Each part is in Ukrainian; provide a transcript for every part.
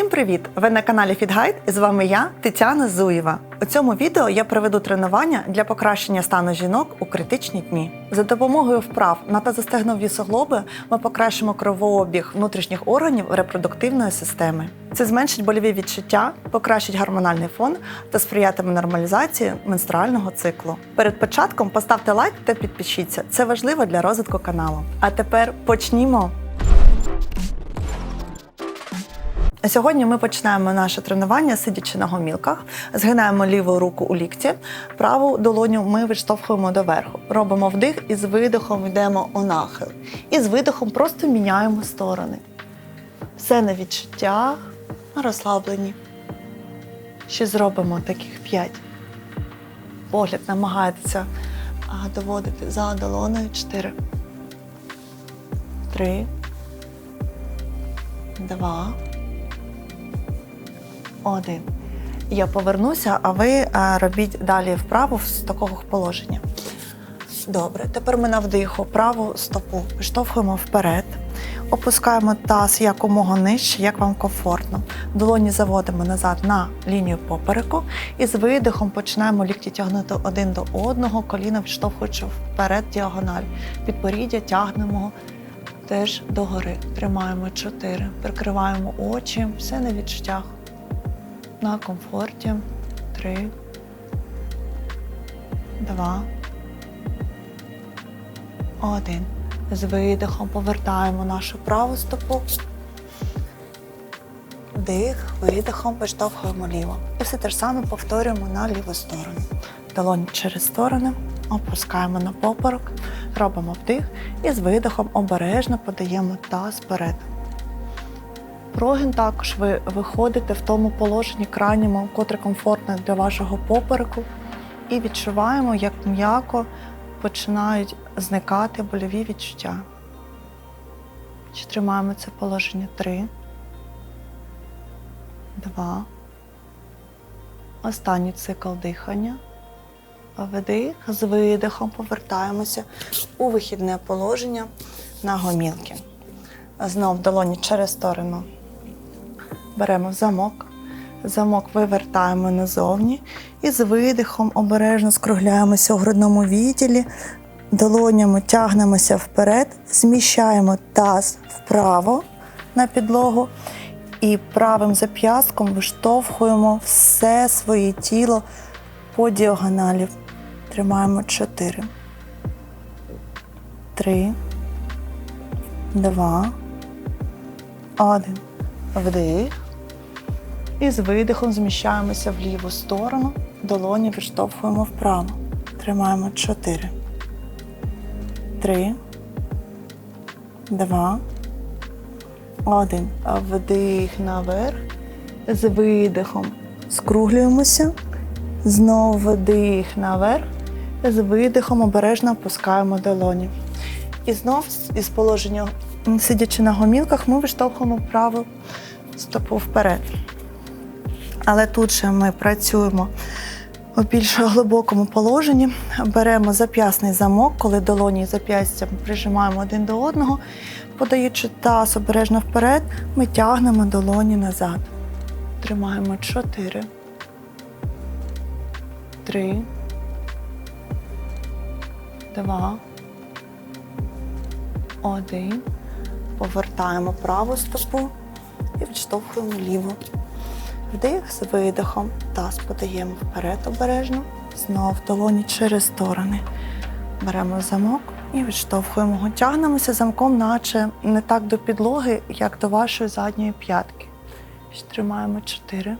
Усім привіт! Ви на каналі FitGuide і з вами я, Тетяна Зуєва. У цьому відео я проведу тренування для покращення стану жінок у критичні дні. За допомогою вправ на тазостегнові суглоби ми покращимо кровообіг внутрішніх органів репродуктивної системи. Це зменшить больові відчуття, покращить гормональний фон та сприятиме нормалізації менструального циклу. Перед початком поставте лайк та підпишіться. Це важливо для розвитку каналу. А тепер почнімо. Сьогодні ми починаємо наше тренування, сидячи на гомілках, згинаємо ліву руку у лікті, праву долоню ми відштовхуємо доверху. Робимо вдих і з видихом йдемо у нахил. І з видихом просто міняємо сторони. Все на відчуттях, розслаблені. Ще зробимо таких п'ять. Погляд намагається доводити за долоною. Чотири. Три. Два. Один. Я повернуся, а ви е, робіть далі вправу з такого положення. Добре, тепер ми на вдиху праву стопу виштовхуємо вперед, опускаємо таз якомога нижче, як вам комфортно. Долоні заводимо назад на лінію попереку і з видихом починаємо лікті тягнути один до одного, коліна відштовхуючи вперед діагональ. Підборіддя тягнемо теж догори. Тримаємо чотири, прикриваємо очі, все на відчуттях на комфорті. Три, два, один. З видихом повертаємо нашу праву стопу. Дих, видихом виштовхуємо ліво. І все те ж саме повторюємо на ліву сторону. Долоні через сторони, опускаємо на поперек, робимо вдих і з видихом обережно подаємо таз вперед. Прогін також ви виходите в тому положенні крайньому, котре комфортне для вашого попереку, і відчуваємо, як м'яко починають зникати больові відчуття. Чи тримаємо це положення три, два. Останній цикл дихання. Вдих, з видихом повертаємося у вихідне положення на гомілки. Знов долоні через сторону. Беремо замок. Замок вивертаємо назовні і з видихом обережно скругляємося у грудному відділі, долонями тягнемося вперед, зміщаємо таз вправо на підлогу і правим зап'ястком виштовхуємо все своє тіло по діагоналі. Тримаємо 4, 3, 2, 1. Вдих. І з видихом зміщаємося в ліву сторону, долоні відштовхуємо вправо. Тримаємо 4, 3, 2, 1. Вдих наверх. З видихом скруглюємося. Знову вдих наверх. З видихом обережно опускаємо долоні. І знов із положення, сидячи на гомілках, ми виштовхуємо праву стопу вперед. Але тут же ми працюємо у більш глибокому положенні. Беремо зап'ясний замок, коли долоні і зап'ястя прижимаємо один до одного, подаючи таз обережно вперед, ми тягнемо долоні назад. Тримаємо 4, 3, 2, 1. Повертаємо праву стопу і відштовхуємо ліву. Вдих з видихом. Таз подаємо вперед обережно. Знов долоні через сторони. Беремо замок і відштовхуємо. Тягнемося замком, наче не так до підлоги, як до вашої задньої п'ятки. Тримаємо чотири.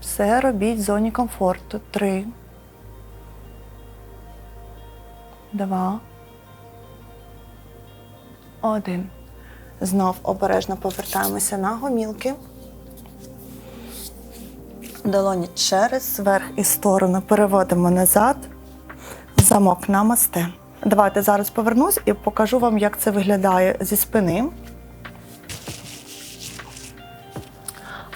Все робіть в зоні комфорту. Три. Два. Один. Знов обережно повертаємося на гомілки. Долоні через верх і сторону переводимо назад. Замок намасте. Давайте зараз повернусь і покажу вам, як це виглядає зі спини.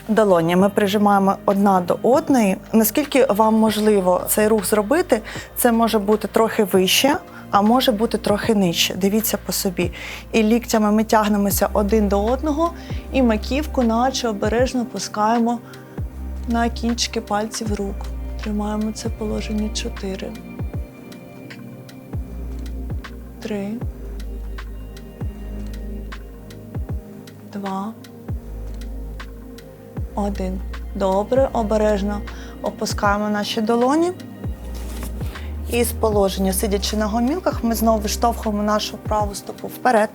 Долоні ми прижимаємо одна до одної. Наскільки вам можливо цей рух зробити, це може бути трохи вище а може бути трохи нижче. Дивіться по собі. І ліктями ми тягнемося один до одного, і маківку, наче обережно пускаємо на кінчики пальців рук. Тримаємо це положення 4. 3. 2. 1. Добре, обережно опускаємо наші долоні. І з положення, сидячи на гомілках, ми знову виштовхуємо нашу праву стопу вперед.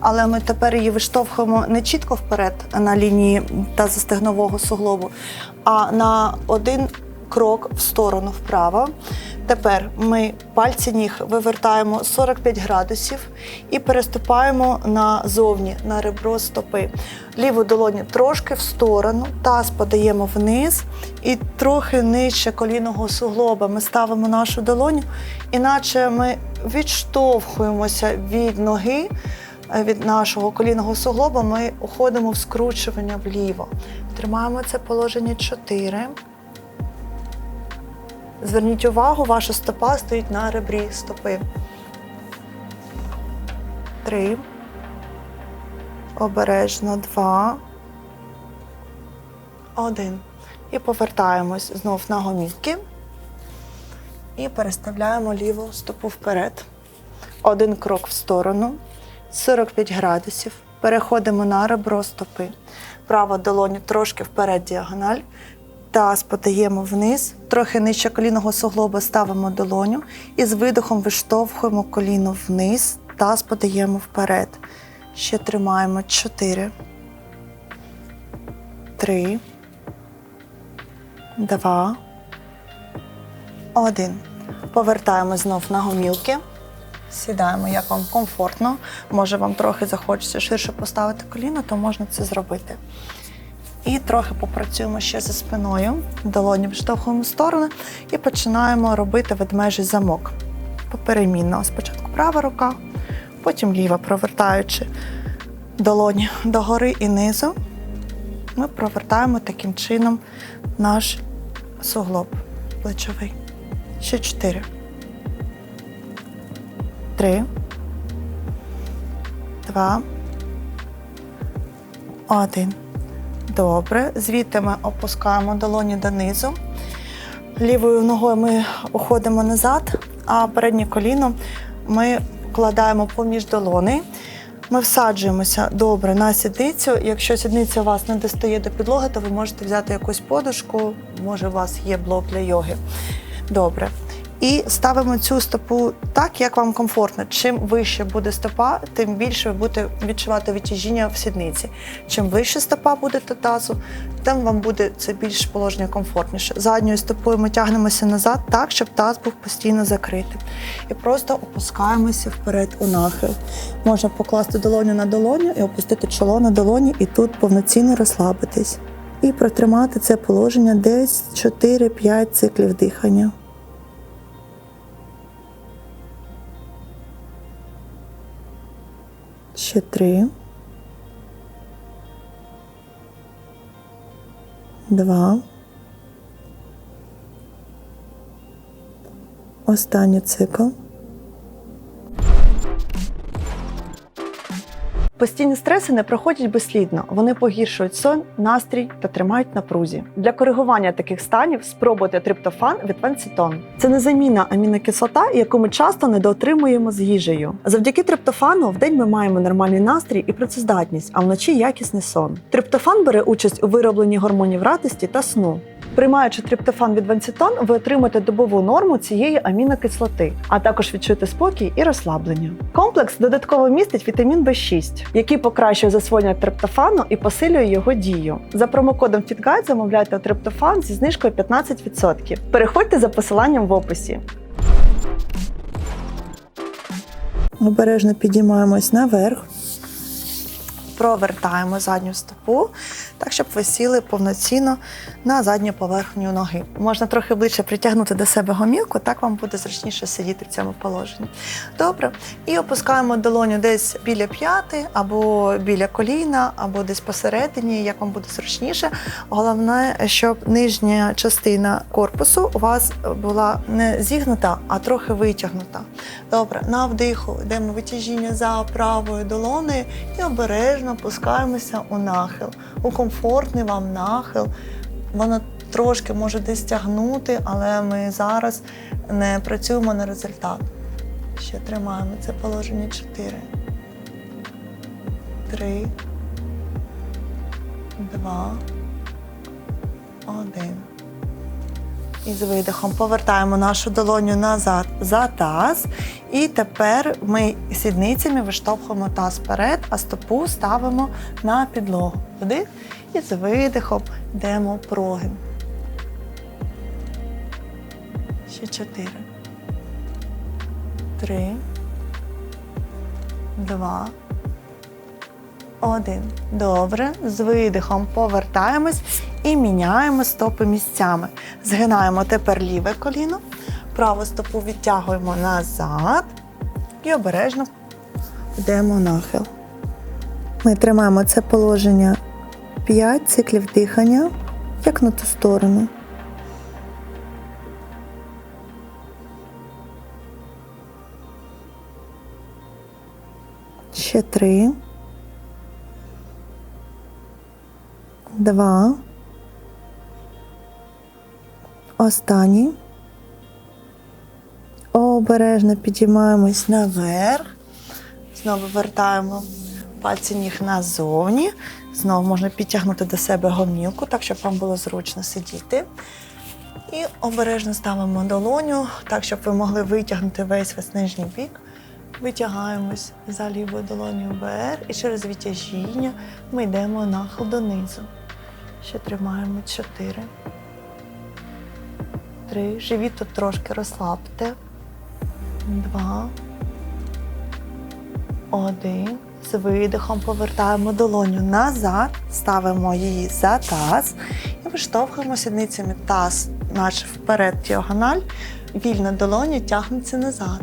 Але ми тепер її виштовхуємо не чітко вперед на лінії тазостегнового суглобу, а на один крок в сторону вправо. Тепер ми пальці ніг вивертаємо 45 градусів і переступаємо назовні на ребро стопи. Ліву долоню трошки в сторону, таз подаємо вниз і трохи нижче колінного суглоба. Ми ставимо нашу долоню, іначе ми відштовхуємося від ноги. е, Від нашого колінного суглоба ми уходимо в скручування вліво. Тримаємо це положення 4. Зверніть увагу, ваша стопа стоїть на ребрі стопи. Три. Обережно два. Один. І повертаємось знов на гомілки. І переставляємо ліву стопу вперед. Один крок в сторону. 45 градусів. Переходимо на ребро стопи. Права долоню трошки вперед діагональ. Таз подаємо вниз, трохи нижче колінного суглоба ставимо долоню і з видохом виштовхуємо коліно вниз, таз подаємо вперед. Ще тримаємо 4, 3, 2, 1. Повертаємо знов на гомілки. Сідаємо, як вам комфортно. Може, вам трохи захочеться ширше поставити коліно, то можна це зробити. І трохи попрацюємо ще за спиною. Долоні виштовхуємо в сторони і починаємо робити ведмежий замок. Поперемінно. Спочатку права рука, потім ліва, провертаючи долоні догори і низу. Ми провертаємо таким чином наш суглоб плечовий. Ще чотири. Три. Два. Один. Добре. Звідти ми опускаємо долоні донизу. Лівою ногою ми уходимо назад, а переднє коліно ми вкладаємо поміж долони. Ми всаджуємося добре на сідницю. Якщо сідниця у вас не достає до підлоги, то ви можете взяти якусь подушку, може, у вас є блок для йоги. Добре. І ставимо цю стопу так, як вам комфортно. Чим вище буде стопа, тим більше ви будете відчувати відтяжіння в сідниці. Чим вище стопа буде до тазу, тим вам буде це більш положення комфортніше. Задньою стопою ми тягнемося назад так, щоб таз був постійно закритий. І просто опускаємося вперед у нахил. Можна покласти долоню на долоню і опустити чоло на долоні, і тут повноцінно розслабитись. І протримати це положення десь 4-5 циклів дихання. Ще три. Два. Останній цикл. Постійні стреси не проходять безслідно. Вони погіршують сон, настрій та тримають напрузі. Для коригування таких станів спробуйте триптофан від Венцитон. Це незамінна амінокислота, яку ми часто недоотримуємо з їжею. Завдяки триптофану вдень ми маємо нормальний настрій і працездатність, а вночі якісний сон. Триптофан бере участь у виробленні гормонів радості та сну. Приймаючи триптофан від Венцитон, ви отримаєте добову норму цієї амінокислоти, а також відчуєте спокій і розслаблення. Комплекс додатково містить вітамін В6, який покращує засвоєння триптофану і посилює його дію. За промокодом FitGuide замовляйте триптофан зі знижкою 15%. Переходьте за посиланням в описі. Обережно підіймаємось наверх. провертаємо задню стопу, так, щоб ви сіли повноцінно на задню поверхню ноги. Можна трохи ближче притягнути до себе гомілку, так вам буде зручніше сидіти в цьому положенні. Добре. І опускаємо долоню десь біля п'яти, або біля коліна, або десь посередині, як вам буде зручніше. Головне, щоб нижня частина корпусу у вас була не зігнута, а трохи витягнута. Добре, на вдиху йдемо витяжіння за правою долонею і обережно опускаємося у нахил, у комфортний вам нахил. Вона трошки може десь тягнути, але ми зараз не працюємо на результат. Ще тримаємо це положення 4. 3. 2. 1. І з видихом повертаємо нашу долоню назад за таз. І тепер ми сідницями виштовхуємо таз вперед, а стопу ставимо на підлогу. Вдих. І з видихом йдемо прогин. Ще чотири. Три. Два. Один. Добре. З видихом повертаємось і міняємо стопи місцями. Згинаємо тепер ліве коліно, праву стопу відтягуємо назад і обережно йдемо нахил. Ми тримаємо це положення 5 циклів дихання, як на ту сторону. Ще три. Два. Останній. Обережно підіймаємось наверх. Знову вертаємо пальці ніг назовні. Знову можна підтягнути до себе гомілку, так, щоб вам було зручно сидіти. І обережно ставимо долоню, так, щоб ви могли витягнути весь весь нижній бік. Витягаємось за лівою долонею вверх і через відтяжіння ми йдемо нахил донизу. Ще тримаємо чотири. Три. Живіт тут трошки розслабте. Два. Один. З видихом повертаємо долоню назад, ставимо її за таз і виштовхуємо сідницями таз, наче вперед діагональ. Вільна долоня тягнеться назад.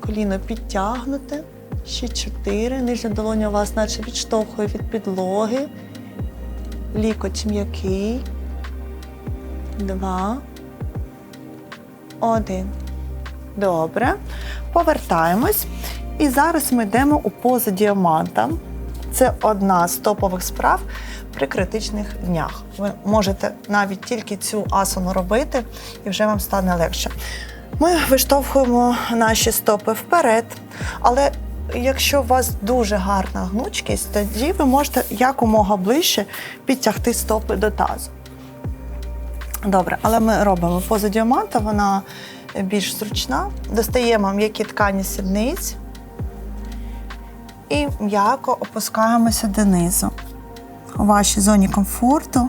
Коліно підтягнуте. Ще чотири. Нижня долоня у вас наче відштовхує від підлоги. Лікоть м'який. Два. Один. Добре. Повертаємось. І зараз ми йдемо у позу діаманта. Це одна з топових справ при критичних днях. Ви можете навіть тільки цю асану робити, і вже вам стане легше. Ми виштовхуємо наші стопи вперед, але якщо у вас дуже гарна гнучкість, тоді ви можете якомога ближче підтягти стопи до тазу. Добре, але ми робимо позу діаманта, вона більш зручна. Достаємо м'які ткані сідниць і м'яко опускаємося донизу. У вашій зоні комфорту,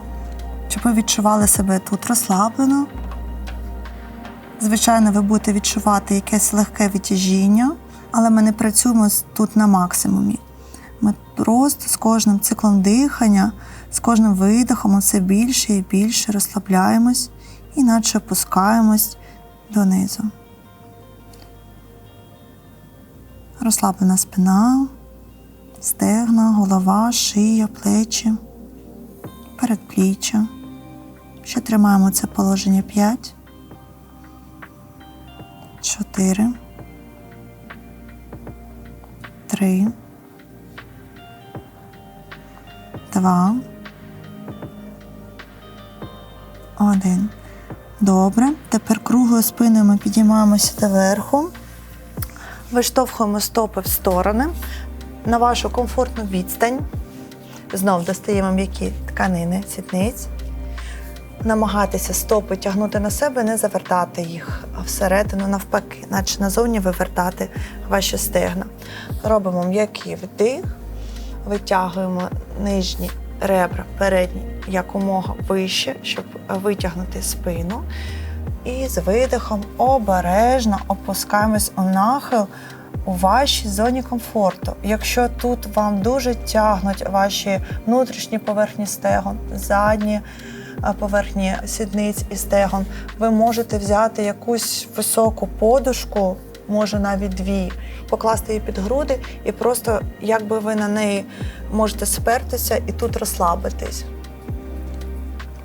щоб ви відчували себе тут розслаблено. Звичайно, ви будете відчувати якесь легке відтяжіння, але ми не працюємо тут на максимумі. Ми просто з кожним циклом дихання, з кожним видихом все більше і більше розслабляємось і наче опускаємось донизу. Розслаблена спина, стегна, голова, шия, плечі, передпліччя. Ще тримаємо це положення 5, 4, 3, 2, 1. Добре. Тепер круглою спиною ми підіймаємося доверху, виштовхуємо стопи в сторони на вашу комфортну відстань. Знов достаємо м'які тканини сідниць. Намагатися стопи тягнути на себе, не завертати їх всередину, навпаки, наче назовні вивертати ваші стегна. Робимо м'який вдих, витягуємо нижні ребра, передні якомога вище, щоб витягнути спину. І з видихом обережно опускаємось у нахил у вашій зоні комфорту. Якщо тут вам дуже тягнуть ваші внутрішні поверхні стегон, задні поверхні сідниць і стегон, ви можете взяти якусь високу подушку, може навіть дві, покласти її під груди, і просто якби ви на неї можете спертися і тут розслабитись.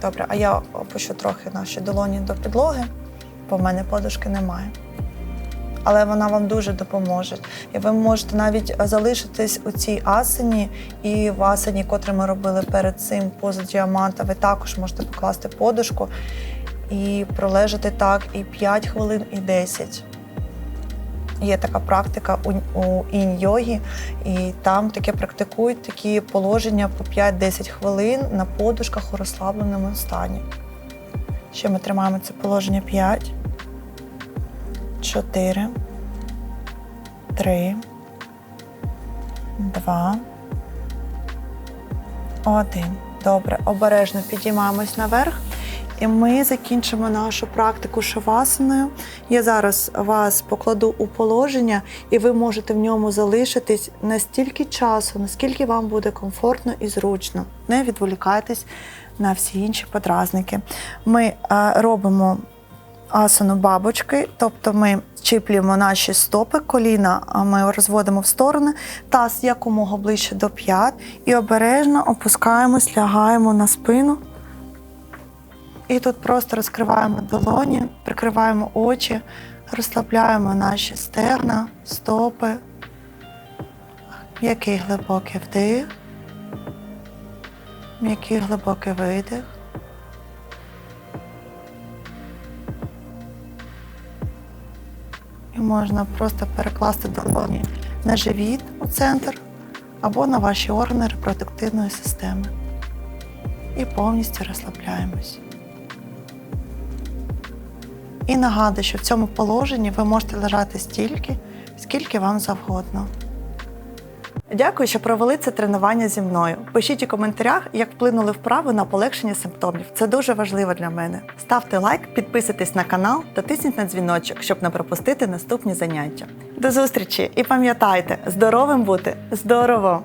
Добре, а я опущу трохи наші долоні до підлоги, бо в мене подушки немає. Але вона вам дуже допоможе. І ви можете навіть залишитись у цій асані, і в асані, котрі ми робили перед цим поза діаманта, ви також можете покласти подушку і пролежати так і 5 хвилин, і 10. Є така практика у, інь-йогі, і там таке практикують такі положення по 5-10 хвилин на подушках у розслабленому стані. Ще ми тримаємо це положення 5, 4, 3, 2, 1. Добре, обережно підіймаємось наверх. І ми закінчимо нашу практику шавасаною. Я зараз вас покладу у положення, і ви можете в ньому залишитись настільки часу, наскільки вам буде комфортно і зручно. Не відволікайтесь на всі інші подразники. Ми е, робимо асану бабочки, тобто ми чіплюємо наші стопи, коліна ми розводимо в сторони, таз якомога ближче до п'ят і обережно опускаємось, лягаємо на спину. І тут просто розкриваємо долоні, прикриваємо очі, розслабляємо наші стегна, стопи. М'який глибокий вдих, м'який глибокий видих. І можна просто перекласти долоні на живіт у центр або на ваші органи репродуктивної системи. І повністю розслабляємось. І нагадую, що в цьому положенні ви можете лежати стільки, скільки вам завгодно. Дякую, що провели це тренування зі мною. Пишіть у коментарях, як вплинули вправи на полегшення симптомів. Це дуже важливо для мене. Ставте лайк, підписуйтесь на канал та тисніть на дзвіночок, щоб не пропустити наступні заняття. До зустрічі і пам'ятайте, здоровим бути здорово!